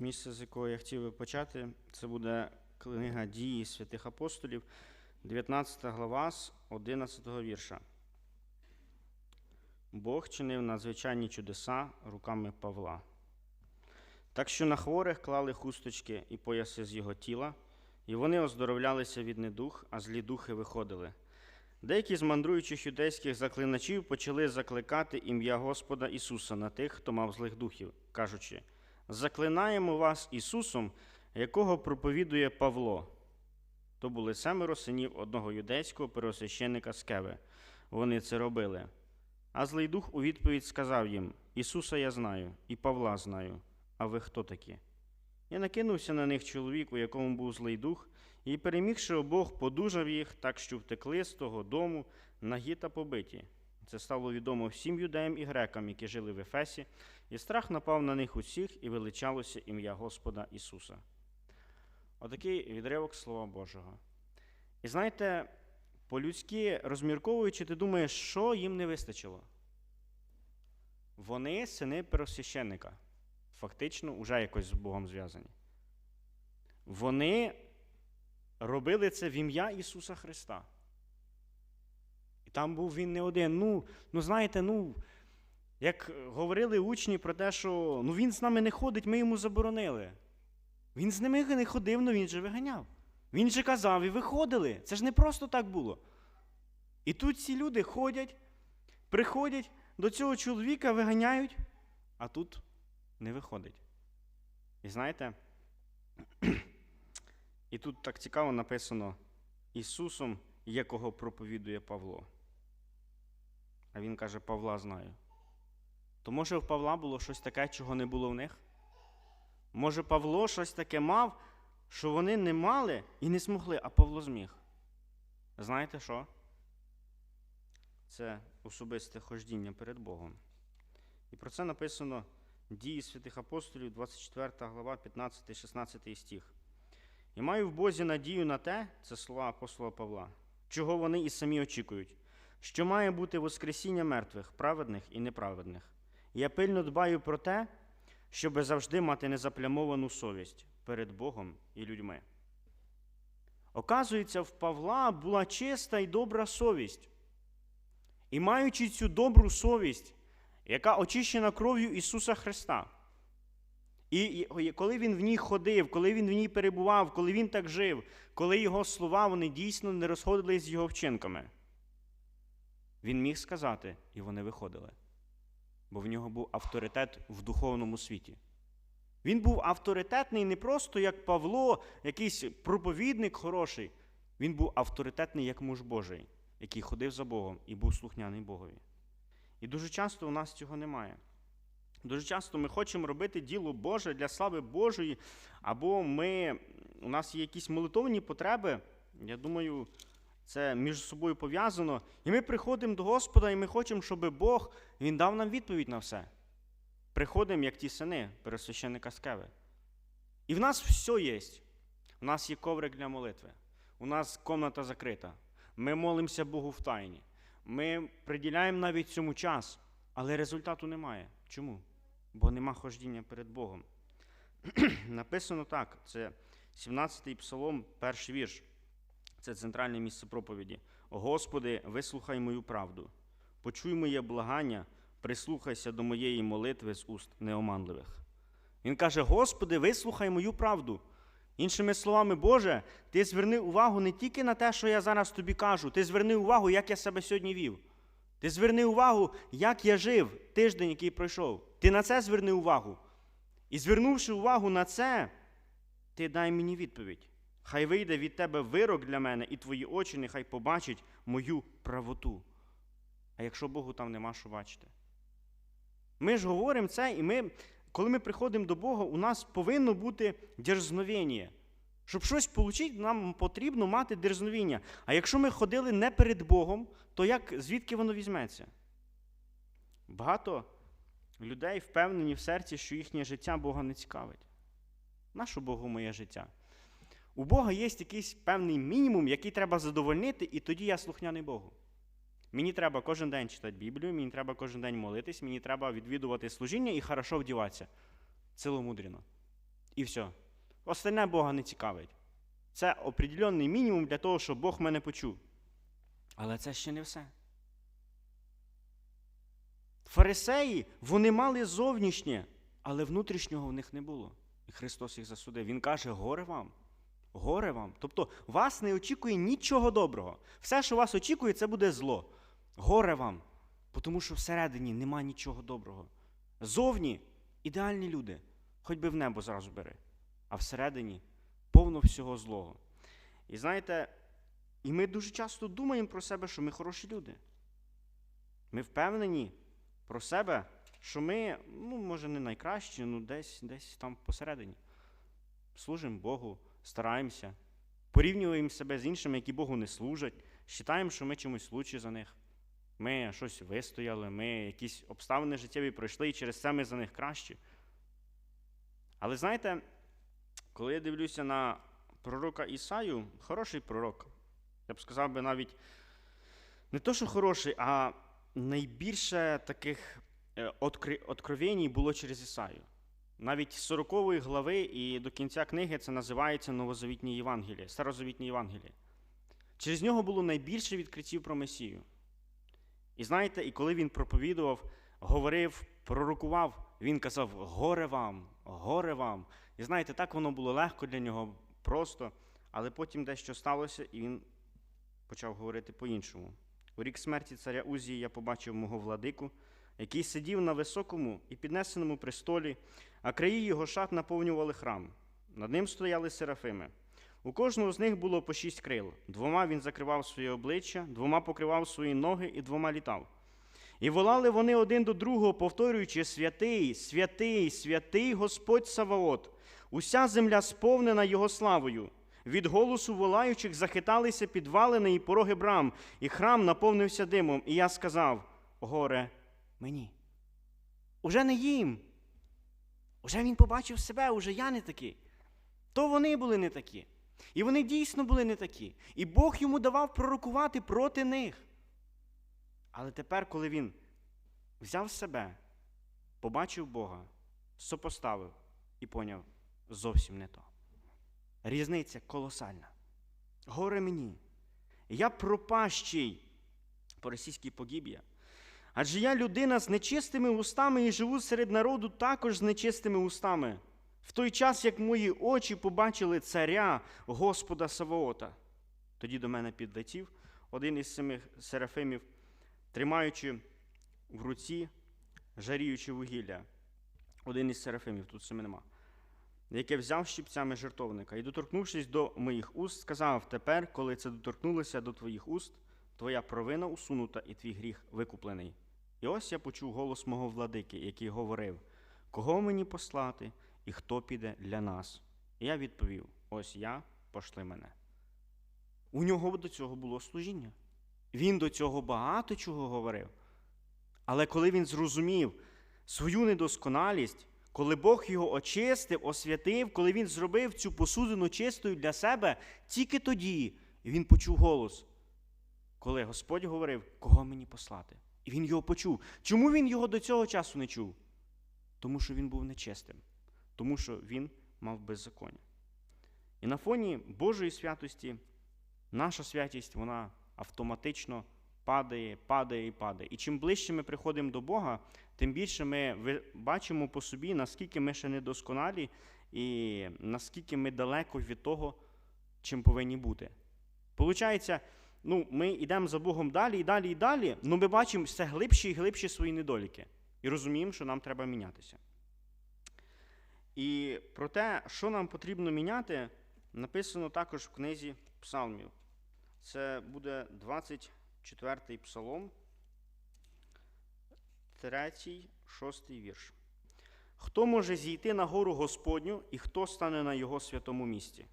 Місце, з якого я хотів би почати, це буде книга дії святих апостолів, 19 глава з 11 вірша. Бог чинив надзвичайні чудеса руками Павла. Так що на хворих клали хусточки і пояси з його тіла, і вони оздоровлялися від недух, а злі духи виходили. Деякі з мандруючих юдейських заклиначів почали закликати ім'я Господа Ісуса на тих, хто мав злих духів, кажучи: Заклинаємо вас Ісусом, якого проповідує Павло. То були семеро синів одного юдейського первосвященника Скеви. Вони це робили. А злий дух у відповідь сказав їм: Ісуса я знаю, і Павла знаю. А ви хто такі? Я накинувся на них чоловік, у якому був злий дух, і, перемігши обох, подужав їх, так що втекли з того дому нагі та побиті. Це стало відомо всім юдеям і грекам, які жили в Ефесі, і страх напав на них усіх, і величалося ім'я Господа Ісуса. Отакий відривок Слова Божого. І знаєте, по-людськи розмірковуючи, ти думаєш, що їм не вистачило? Вони сини первосвященника, фактично, вже якось з Богом зв'язані. Вони робили це в ім'я Ісуса Христа. Там був він не один. Ну, ну знаєте, ну, як говорили учні про те, що ну, він з нами не ходить, ми йому заборонили. Він з ними не ходив, але він же виганяв. Він же казав, і виходили. Це ж не просто так було. І тут ці люди ходять, приходять до цього чоловіка, виганяють, а тут не виходить. І знаєте, і тут так цікаво написано Ісусом, якого проповідує Павло. А він каже, Павла знаю. То може в Павла було щось таке, чого не було в них? Може, Павло щось таке мав, що вони не мали і не змогли, а Павло зміг. Знаєте що? Це особисте хождіння перед Богом. І про це написано дії святих апостолів, 24 глава, 15-16 стих. І маю в Бозі надію на те, це слова апостола Павла, чого вони і самі очікують, що має бути Воскресіння мертвих, праведних і неправедних. Я пильно дбаю про те, щоб завжди мати незаплямовану совість перед Богом і людьми. Оказується, в Павла була чиста і добра совість. І маючи цю добру совість, яка очищена кров'ю Ісуса Христа. І коли він в ній ходив, коли він в ній перебував, коли він так жив, коли його слова вони дійсно не розходились з його вчинками, він міг сказати, і вони виходили. Бо в нього був авторитет в духовному світі. Він був авторитетний не просто як Павло, якийсь проповідник хороший. Він був авторитетний як муж Божий, який ходив за Богом і був слухняний Богові. І дуже часто у нас цього немає. Дуже часто ми хочемо робити діло Боже для слави Божої, або ми, у нас є якісь молитовні потреби. Я думаю, це між собою пов'язано. І ми приходимо до Господа, і ми хочемо, щоб Бог Він дав нам відповідь на все. Приходимо, як ті сини, пересвященника Скеви. І в нас все є. У нас є коврик для молитви, у нас комната закрита. Ми молимося Богу в тайні. Ми приділяємо навіть цьому час, але результату немає. Чому? Бо нема хождіння перед Богом. Написано так: це 17-й псалом, перший вірш. Це центральне місце проповіді. Господи, вислухай мою правду, почуй моє благання, прислухайся до моєї молитви з уст неоманливих. Він каже: Господи, вислухай мою правду. Іншими словами, Боже, ти зверни увагу не тільки на те, що я зараз тобі кажу, ти зверни увагу, як я себе сьогодні вів. Ти зверни увагу, як я жив тиждень, який пройшов. Ти на це зверни увагу. І звернувши увагу на це, ти дай мені відповідь. Хай вийде від тебе вирок для мене, і твої очі нехай побачать мою правоту. А якщо Богу там нема що бачити? Ми ж говоримо це, і ми, коли ми приходимо до Бога, у нас повинно бути дерзновення. Щоб щось отримати, нам потрібно мати дерзновіння. А якщо ми ходили не перед Богом, то як, звідки воно візьметься? Багато людей впевнені в серці, що їхнє життя Бога не цікавить. Нащо Богу моє життя? У Бога є якийсь певний мінімум, який треба задовольнити, і тоді я слухняний Богу. Мені треба кожен день читати Біблію, мені треба кожен день молитись, мені треба відвідувати служіння і хорошо вдіватися. Ціломудрено. І все. Остальне Бога не цікавить. Це определенний мінімум для того, щоб Бог мене почув. Але це ще не все. Фарисеї, вони мали зовнішнє, але внутрішнього в них не було. І Христос їх засудив. Він каже: горе вам. Горе вам. Тобто вас не очікує нічого доброго. Все, що вас очікує, це буде зло. Горе вам. Тому що всередині нема нічого доброго. Зовні ідеальні люди, хоч би в небо зразу бери, а всередині повно всього злого. І знаєте, і ми дуже часто думаємо про себе, що ми хороші люди. Ми впевнені про себе, що ми, ну, може, не найкращі, ну десь, десь там посередині. Служимо Богу, стараємося, порівнюємо себе з іншими, які Богу не служать, вважаємо, що ми чимось лучші за них. Ми щось вистояли, ми якісь обставини життєві пройшли, і через це ми за них кращі. Але знаєте, коли я дивлюся на пророка Ісаю, хороший пророк, я б сказав би навіть не то, що хороший, а найбільше таких е, откровень було через Ісаю. Навіть з 40 глави і до кінця книги це називається Новозавітні Євангеліє, Старозавітні Євангеліє. Через нього було найбільше відкриттів про Месію. І знаєте, і коли він проповідував, говорив, пророкував, він казав: горе вам, горе вам. І знаєте, так воно було легко для нього, просто, але потім дещо сталося, і він почав говорити по-іншому. У рік смерті царя Узії я побачив мого владику, який сидів на високому і піднесеному престолі, а краї його шат наповнювали храм. Над ним стояли серафими. У кожного з них було по шість крил. Двома він закривав своє обличчя, двома покривав свої ноги і двома літав. І волали вони один до другого, повторюючи: Святий, святий, святий Господь Саваот, уся земля сповнена Його славою. Від голосу волаючих захиталися підвалини і пороги брам, і храм наповнився димом. І я сказав: горе мені. Уже не їм. Уже він побачив себе, уже я не такий. То вони були не такі. І вони дійсно були не такі. І Бог йому давав пророкувати проти них. Але тепер, коли він взяв себе, побачив Бога, сопоставив і поняв зовсім не то. Різниця колосальна. Горе мені. Я пропащий по російській погіб'я. Адже я людина з нечистими устами і живу серед народу також з нечистими устами. В той час, як мої очі побачили царя Господа Савоота. Тоді до мене підлетів один із семи серафимів, тримаючи в руці, жаріючи вугілля. Один із серафимів, тут семи нема, яке взяв щипцями жертовника і, доторкнувшись до моїх уст, сказав: Тепер, коли це доторкнулося до твоїх уст, твоя провина усунута і твій гріх викуплений. І ось я почув голос мого владики, який говорив: Кого мені послати? і хто піде для нас? І я відповів: ось я, пошли мене. У нього до цього було служіння. Він до цього багато чого говорив. Але коли він зрозумів свою недосконалість, коли Бог його очистив, освятив, коли він зробив цю посудину чистою для себе, тільки тоді він почув голос, коли Господь говорив, кого мені послати. І він його почув. Чому він його до цього часу не чув? Тому що він був нечистим тому що він мав беззаконня. І на фоні Божої святості наша святість вона автоматично падає, падає і падає. І чим ближче ми приходимо до Бога, тим більше ми бачимо по собі, наскільки ми ще недосконалі і наскільки ми далеко від того, чим повинні бути. Получається, ну, ми йдемо за Богом далі і далі і далі, але ми бачимо все глибші і глибші свої недоліки. І розуміємо, що нам треба мінятися. І про те, що нам потрібно міняти, написано також в книзі Псалмів. Це буде 24-й псалом, 3, 6 вірш. Хто може зійти на гору Господню і хто стане на його святому місці?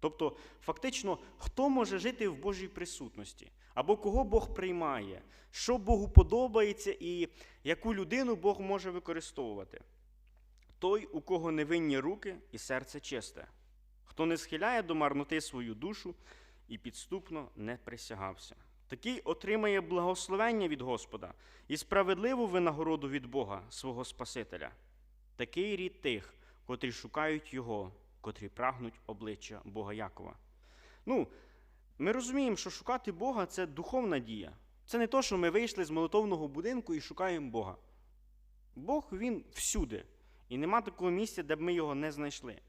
Тобто, фактично, хто може жити в Божій присутності, або кого Бог приймає, що Богу подобається і яку людину Бог може використовувати той, у кого невинні руки і серце чисте, хто не схиляє до марноти свою душу і підступно не присягався. Такий отримає благословення від Господа і справедливу винагороду від Бога, свого Спасителя. Такий рід тих, котрі шукають Його, котрі прагнуть обличчя Бога Якова. Ну, ми розуміємо, що шукати Бога це духовна дія. Це не то, що ми вийшли з молитовного будинку і шукаємо Бога. Бог він всюди. І нема такого місця, де б ми його не знайшли.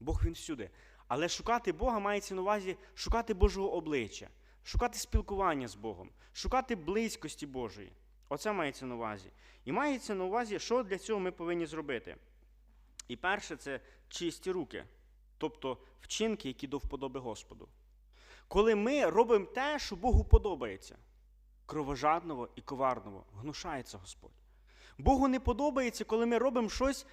Бог він всюди. Але шукати Бога мається на увазі шукати Божого обличчя, шукати спілкування з Богом, шукати близькості Божої. Оце мається на увазі. І мається на увазі, що для цього ми повинні зробити. І перше це чисті руки, тобто вчинки, які до вподоби Господу. Коли ми робимо те, що Богу подобається, кровожадного і коварного, гнушається Господь. Богу не подобається, коли ми робимо щось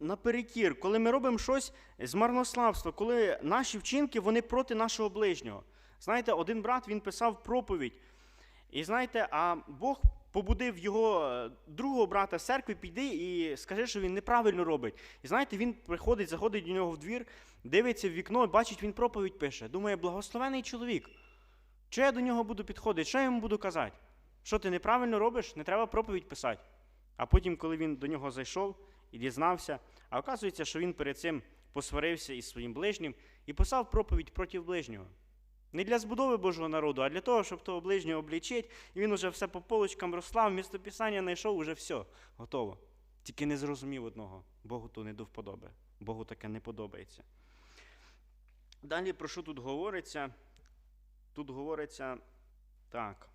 наперекір, коли ми робимо щось з марнославства, коли наші вчинки вони проти нашого ближнього. Знаєте, один брат він писав проповідь. І знаєте, а Бог побудив його е, другого брата церкви, піди і скажи, що він неправильно робить. І знаєте, він приходить, заходить до нього в двір, дивиться в вікно, бачить, він проповідь пише. Думає, благословений чоловік. Що я до нього буду підходити? Що я йому буду казати? Що ти неправильно робиш? Не треба проповідь писати. А потім, коли він до нього зайшов і дізнався, а оказується, що він перед цим посварився із своїм ближнім і писав проповідь проти ближнього. Не для збудови Божого народу, а для того, щоб того ближнього облічити, і він уже все по полочкам розслав, місто Писання знайшов, уже все, готово. Тільки не зрозумів одного. Богу то не до вподоби. Богу таке не подобається. Далі про що тут говориться? Тут говориться так.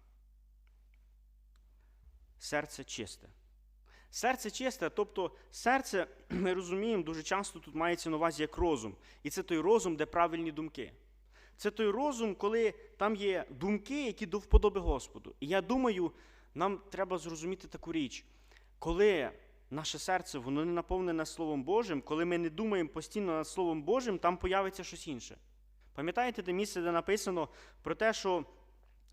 Серце чисте. Серце чисте, тобто серце, ми розуміємо, дуже часто тут мається на увазі як розум. І це той розум, де правильні думки. Це той розум, коли там є думки, які до вподоби Господу. І я думаю, нам треба зрозуміти таку річ, коли наше серце воно не наповнене Словом Божим, коли ми не думаємо постійно над Словом Божим, там появиться щось інше. Пам'ятаєте те місце, де написано про те, що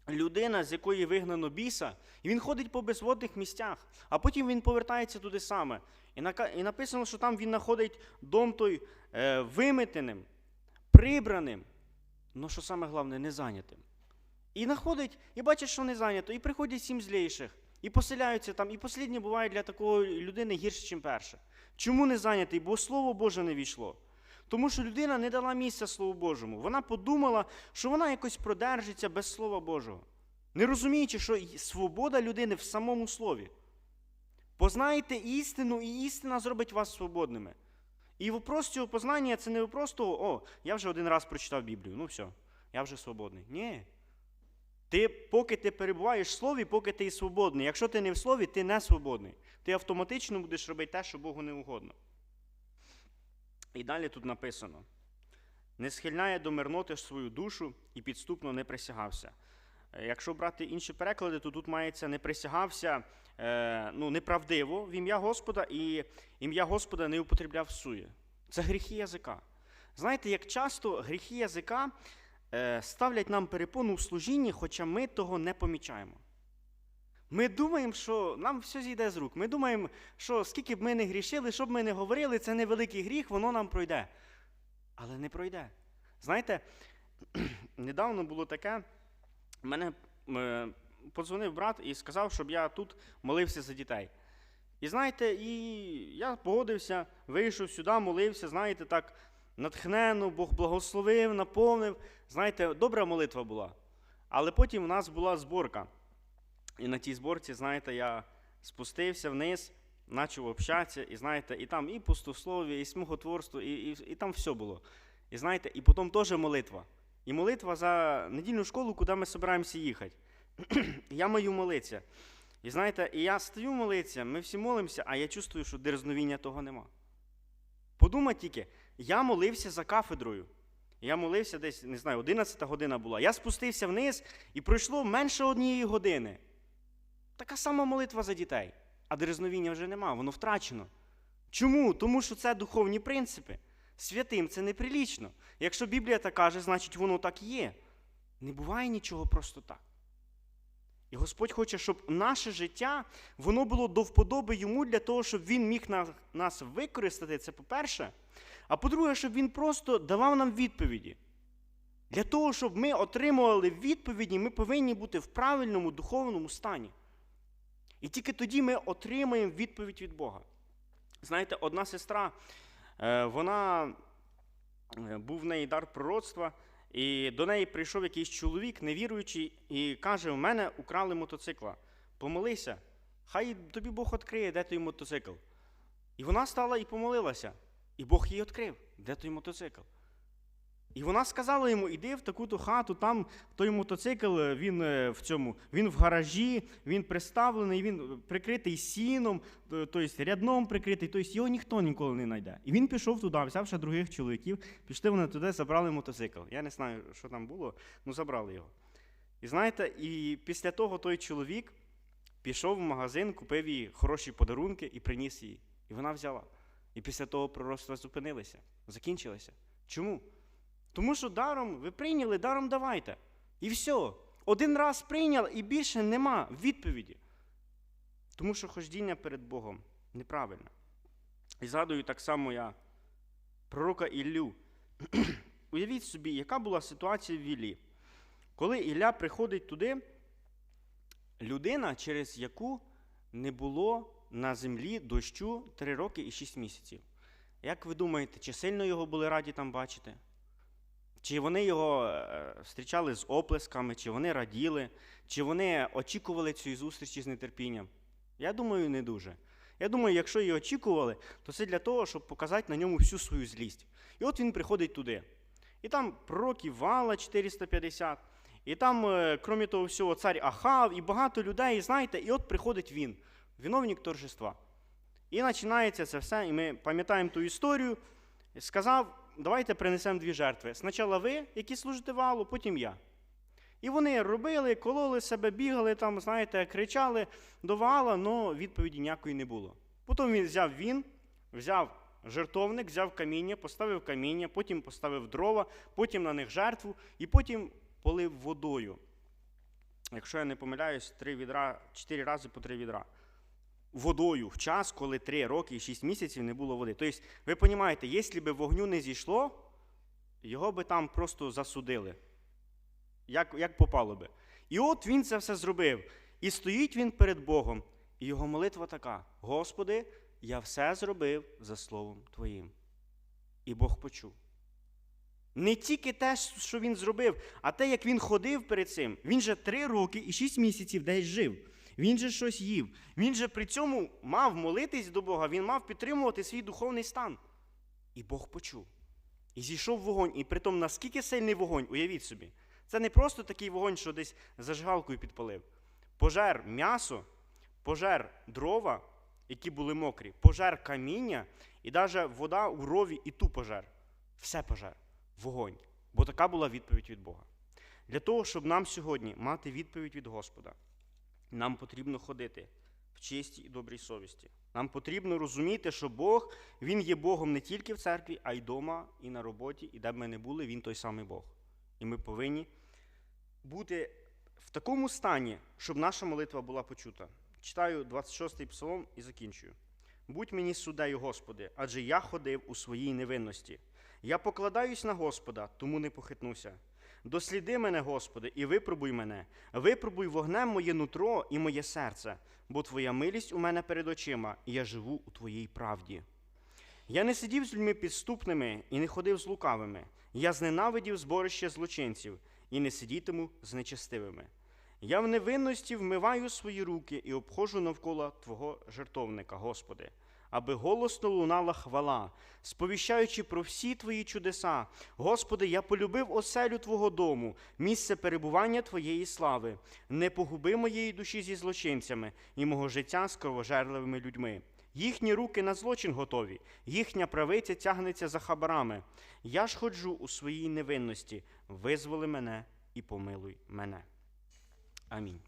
людина, з якої вигнано біса, і він ходить по безводних місцях, а потім він повертається туди саме. І написано, що там він знаходить дом той е, виметеним, прибраним, ну що саме головне, не зайнятим. І знаходить, і бачить, що не зайнято, і приходять сім злейших, і поселяються там, і посліднє буває для такої людини гірше, ніж перше. Чому не зайнятий? Бо Слово Боже не війшло. Тому що людина не дала місця Слову Божому. Вона подумала, що вона якось продержиться без Слова Божого. Не розуміючи, що свобода людини в самому слові. Познаєте істину, і істина зробить вас свободними. І вопрос цього познання це не вопрос того, о, я вже один раз прочитав Біблію, ну все, я вже свободний. Ні. Ти, поки ти перебуваєш в слові, поки ти і свободний. Якщо ти не в слові, ти не свободний. Ти автоматично будеш робити те, що Богу не угодно. І далі тут написано: не схиляє до мирноти свою душу і підступно не присягався. Якщо брати інші переклади, то тут мається не присягався е, ну, неправдиво в ім'я Господа, і ім'я Господа не употребляв сує. Це гріхи язика. Знаєте, як часто гріхи язика е, ставлять нам перепону в служінні, хоча ми того не помічаємо. Ми думаємо, що нам все зійде з рук. Ми думаємо, що скільки б ми не грішили, що б ми не говорили, це невеликий гріх, воно нам пройде. Але не пройде. Знаєте, недавно було таке, мене е, подзвонив брат і сказав, щоб я тут молився за дітей. І знаєте, і я погодився, вийшов сюди, молився, знаєте, так натхненно, Бог благословив, наповнив. Знаєте, добра молитва була. Але потім у нас була зборка. І на тій зборці, знаєте, я спустився вниз, почав общатися, і знаєте, і там і пустослов'я, і сміхотворство, і, і, і там все було. І знаєте, і потім теж молитва. І молитва за недільну школу, куди ми збираємося їхати. я маю молитися. І знаєте, і я стою молитися, ми всі молимося, а я чувствую, що дерзновіння того нема. Подумай тільки, я молився за кафедрою. Я молився десь, не знаю, 11 година була. Я спустився вниз і пройшло менше однієї години. Така сама молитва за дітей. А дерзновіння вже нема, воно втрачено. Чому? Тому що це духовні принципи. Святим це неприлічно. Якщо Біблія так каже, значить воно так є. Не буває нічого просто так. І Господь хоче, щоб наше життя воно було до вподоби йому для того, щоб він міг нас використати, це по-перше. А по-друге, щоб він просто давав нам відповіді. Для того, щоб ми отримували відповіді, ми повинні бути в правильному духовному стані. І тільки тоді ми отримаємо відповідь від Бога. Знаєте, одна сестра Вона е, був в неї дар пророцтва, і до неї прийшов якийсь чоловік, невіруючий, і каже: У мене украли мотоцикла. Помолися, хай тобі Бог відкриє, де той мотоцикл. І вона стала і помолилася. І Бог їй відкрив, де той мотоцикл. І вона сказала йому: іди в таку-то хату, там той мотоцикл, е, він е, в цьому, він в гаражі, він приставлений, він прикритий сіном, е, тобто рядном прикритий, тобто його ніхто ніколи не знайде. І він пішов туди, взявши других чоловіків, пішли вони туди, забрали мотоцикл. Я не знаю, що там було, ну забрали його. І знаєте, і після того той чоловік пішов в магазин, купив їй хороші подарунки і приніс їй. І вона взяла. І після того пророцтва зупинилися, закінчилося. Чому? Тому що даром ви прийняли, даром давайте. І все. Один раз прийняли, і більше нема відповіді. Тому що хождіння перед Богом неправильне. І згадую так само я пророка Іллю. Уявіть собі, яка була ситуація в Іллі. Коли Ілля приходить туди, людина, через яку не було на землі дощу 3 роки і 6 місяців. Як ви думаєте, чи сильно його були раді там бачити? Чи вони його е, зустрічали з оплесками, чи вони раділи, чи вони очікували цієї зустрічі з нетерпінням? Я думаю, не дуже. Я думаю, якщо її очікували, то це для того, щоб показати на ньому всю свою злість. І от він приходить туди. І там пророків Вала 450, і там, е, крім того всього, цар Ахав, і багато людей, і знаєте, і от приходить він, виновник торжества. І починається це все, і ми пам'ятаємо ту історію. Сказав, давайте принесемо дві жертви. Спочатку ви, які служите валу, потім я. І вони робили, кололи себе, бігали там, знаєте, кричали до вала, але відповіді ніякої не було. Потім він взяв він, взяв жертовник, взяв каміння, поставив каміння, потім поставив дрова, потім на них жертву, і потім полив водою. Якщо я не помиляюсь, три відра, чотири рази по три відра водою в час, коли 3 роки і 6 місяців не було води. Тобто, ви розумієте, якщо б вогню не зійшло, його би там просто засудили. Як, як попало би. І от він це все зробив. І стоїть він перед Богом. І його молитва така: Господи, я все зробив за Словом Твоїм. І Бог почув. Не тільки те, що він зробив, а те, як він ходив перед цим. Він же три роки і шість місяців десь жив. Він же щось їв. Він же при цьому мав молитись до Бога, він мав підтримувати свій духовний стан. І Бог почув. І зійшов вогонь. І при тому, наскільки сильний вогонь, уявіть собі, це не просто такий вогонь, що десь зажигалкою підпалив. Пожер м'ясо, пожер дрова, які були мокрі, пожер каміння, і навіть вода у рові і ту пожер. Все пожер. Вогонь. Бо така була відповідь від Бога. Для того, щоб нам сьогодні мати відповідь від Господа, нам потрібно ходити в чистій і добрій совісті. Нам потрібно розуміти, що Бог, Він є Богом не тільки в церкві, а й вдома, і на роботі, і де б ми не були, Він той самий Бог. І ми повинні бути в такому стані, щоб наша молитва була почута. Читаю 26-й псалом і закінчую. Будь мені суддею, Господи, адже я ходив у своїй невинності. Я покладаюсь на Господа, тому не похитнуся. Досліди мене, Господи, і випробуй мене, випробуй вогнем моє нутро і моє серце, бо Твоя милість у мене перед очима, і я живу у Твоїй правді. Я не сидів з людьми підступними і не ходив з лукавими. Я зненавидів зборище злочинців і не сидітиму з нечестивими. Я в невинності вмиваю свої руки і обходжу навколо Твого жертовника, Господи аби голосно лунала хвала, сповіщаючи про всі твої чудеса. Господи, я полюбив оселю Твого дому, місце перебування Твоєї слави, не погуби моєї душі зі злочинцями і мого життя з кровожерливими людьми. Їхні руки на злочин готові, їхня правиця тягнеться за хабарами. Я ж ходжу у своїй невинності, визволи мене і помилуй мене. Амінь.